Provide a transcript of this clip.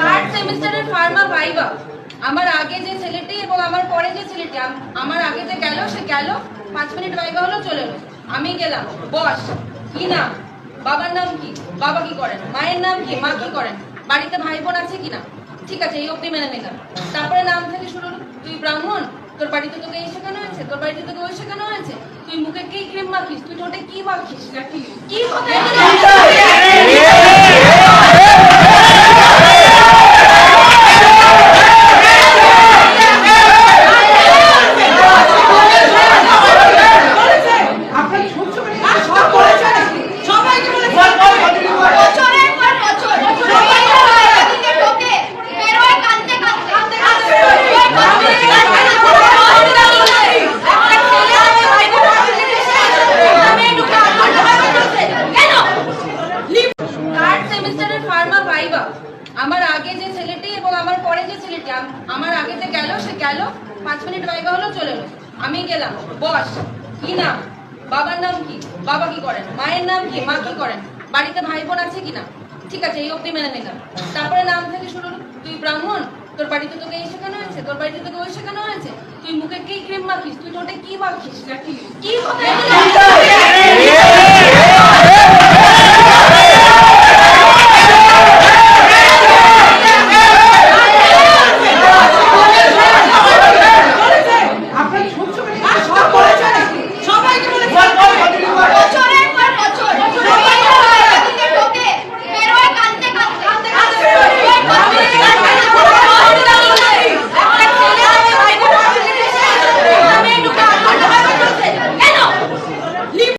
Third সেমিস্টারের Pharma viva. আমার আগে যে ছেলেটি এবং আমার পরে যে ছেলেটি আমার আগে যে গেল সে গেল পাঁচ মিনিট ভাইবা হলো চলে এলো। আমি গেলাম বস কি নাম? বাবার নাম কি? বাবা কি করেন? মায়ের নাম কি? মা কি করেন? বাড়িতে ভাই বোন আছে কিনা ঠিক আছে এই অবধি মেনে নিলাম। তারপরে নাম থেকে শুরু হলো, তুই ব্রাহ্মণ তোর বাড়িতে তোকে এই শেখানো হয়েছে? তোর বাড়িতে তোকে ওই শেখানো হয়েছে? তুই মুখে কি ক্রিম মাখিস? তুই ঠোঁটে কি মাখিস? কি ভাইবা আমার আগে যে ছেলেটি এবং আমার পরে যে ছেলেটি আমার আগে যে গেল, সে গেল, পাঁচ মিনিট ভাইবা হলো, চলে এলো। আমি গেলাম। বস, কি নাম? বাবার নাম কি? বাবা কি করেন? মায়ের নাম কি? মা কি করেন? বাড়িতে ভাই বোন আছে কিনা ঠিক আছে, এই অব্দি মেনে নিলাম। তারপরে নাম থেকে শুরু তুই ব্রাহ্মণ? তোর বাড়িতে তোকে এই শেখানো হয়েছে? তোর বাড়িতে তোকে ওই শেখানো হয়েছে? তুই মুখে কি ক্রিম মাখিস? তুই ঠোঁটে কি মাখিস? কি কথা